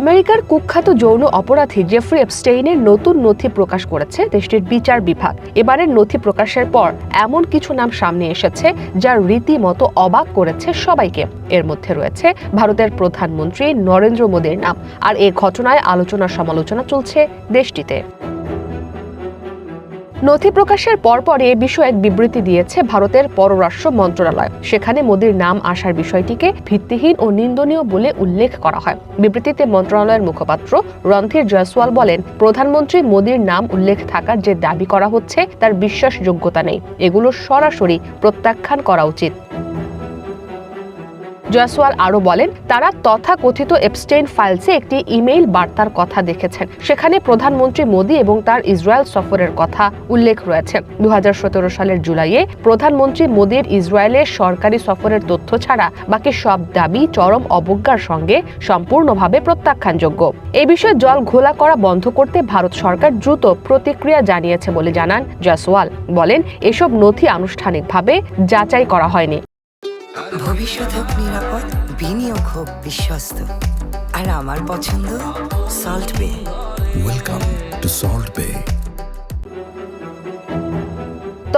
আমেরিকার কুখ্যাত যৌন অপরাধী জেফ্রি এপস্টেইনের নতুন নথি প্রকাশ করেছে দেশটির বিচার বিভাগ। এবারের নথি প্রকাশের পর এমন কিছু নাম সামনে এসেছে যা রীতিমতো অবাক করেছে সবাইকে। এর মধ্যে রয়েছে ভারতের প্রধানমন্ত্রী নরেন্দ্র মোদীর নাম। আর এ ঘটনায় আলোচনা সমালোচনা চলছে দেশটিতে। নথি প্রকাশের পরপর এ বিষয়ে এক বিবৃতি দিয়েছে ভারতের পররাষ্ট্র মন্ত্রণালয়। সেখানে মোদীর নাম আসার বিষয়টিকে ভিত্তিহীন ও নিন্দনীয় বলে উল্লেখ করা হয়। বিবৃতিতে মন্ত্রণালয়ের মুখপাত্র রণধীর জয়সওয়াল বলেন, প্রধানমন্ত্রী মোদীর নাম উল্লেখ থাকার যে দাবি করা হচ্ছে, তার বিশ্বাসযোগ্যতা নেই। এগুলো সরাসরি প্রত্যাখ্যান করা উচিত। জয়সওয়াল আরও বলেন, তারা তথাকথিত এপস্টেইন ফাইলসে একটি ইমেইল বার্তার কথা দেখেছেন। সেখানে প্রধানমন্ত্রী মোদী এবং তার ইসরায়েল সফরের কথা উল্লেখ রয়েছে। দু হাজার সতেরো সালের জুলাইয়ে প্রধানমন্ত্রী মোদীর ইসরায়েলের সরকারি সফরের তথ্য ছাড়া বাকি সব দাবি চরম অবজ্ঞার সঙ্গে সম্পূর্ণভাবে প্রত্যাখ্যানযোগ্য। এ বিষয়ে জল ঘোলা করা বন্ধ করতে ভারত সরকার দ্রুত প্রতিক্রিয়া জানিয়েছে বলে জানান জয়সওয়াল। বলেন, এসব নথি আনুষ্ঠানিকভাবে যাচাই করা হয়নি। ভবিষ্যৎ হোক নিরাপদ, বিনিয়োগ হোক বিশ্বস্ত আর আমার পছন্দ সল্ট বে ওয়েলকাম টু সল্ট Bay.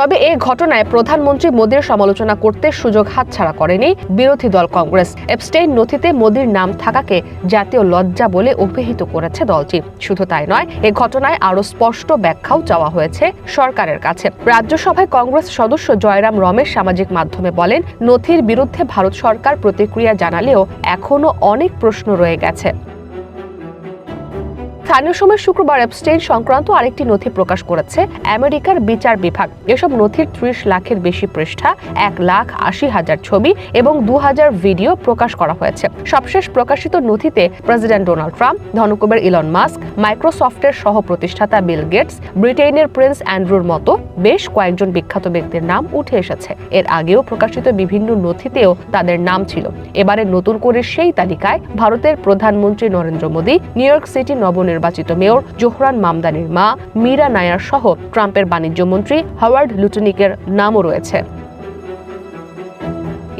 তবে এই ঘটনায় প্রধানমন্ত্রী মোদীর সমালোচনা করতে সুযোগ হাতছাড়া করেনি বিরোধী দল কংগ্রেস। এপস্টেইন নথিতে মোদীর নাম থাকাকে জাতীয় লজ্জা বলে অভিহিত করেছে দলটি। শুধু তাই নয়, এ ঘটনায় আরও স্পষ্ট ব্যাখ্যাও চাওয়া হয়েছে সরকারের কাছে। রাজ্যসভায় কংগ্রেস সদস্য জয়রাম রমেশ সামাজিক মাধ্যমে বলেন, নথির বিরুদ্ধে ভারত সরকার প্রতিক্রিয়া জানালেও এখনও অনেক প্রশ্ন রয়ে গেছে। স্থানীয় সময় শুক্রবার এপস্টেইন সংক্রান্ত আরেকটি নথি প্রকাশ করেছে। আমেরিকার বিচার বিভাগ। এসব নথির ত্রিশ লাখের বেশি পৃষ্ঠা, এক লাখ আশি হাজার ছবি এবং দু হাজার ভিডিও প্রকাশ করা হয়েছে। সবশেষ প্রকাশিত নথিতে প্রেসিডেন্ট ডোনাল্ড ট্রাম্প, ধনকুবের ইলন মাস্ক, মাইক্রোসফটের সহ প্রতিষ্ঠাতা বিল গেটস ব্রিটেনের প্রিন্স অ্যান্ড্রুর মতো বেশ কয়েকজন বিখ্যাত ব্যক্তির নাম উঠে এসেছে। এর আগেও প্রকাশিত বিভিন্ন নথিতেও তাদের নাম ছিল। এবারে নতুন করে সেই তালিকায় ভারতের প্রধানমন্ত্রী Narendra Modi, New York City নবনির্বাচিত মেয়র জোহরান মামদানির মা মীরা নায়ার সহ ট্রাম্পের বাণিজ্য মন্ত্রী হাওয়ার্ড লুটনিকের নামও রয়েছে।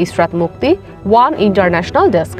ইসরাত মুক্তি, ওয়ান ইন্টারন্যাশনাল ডেস্ক।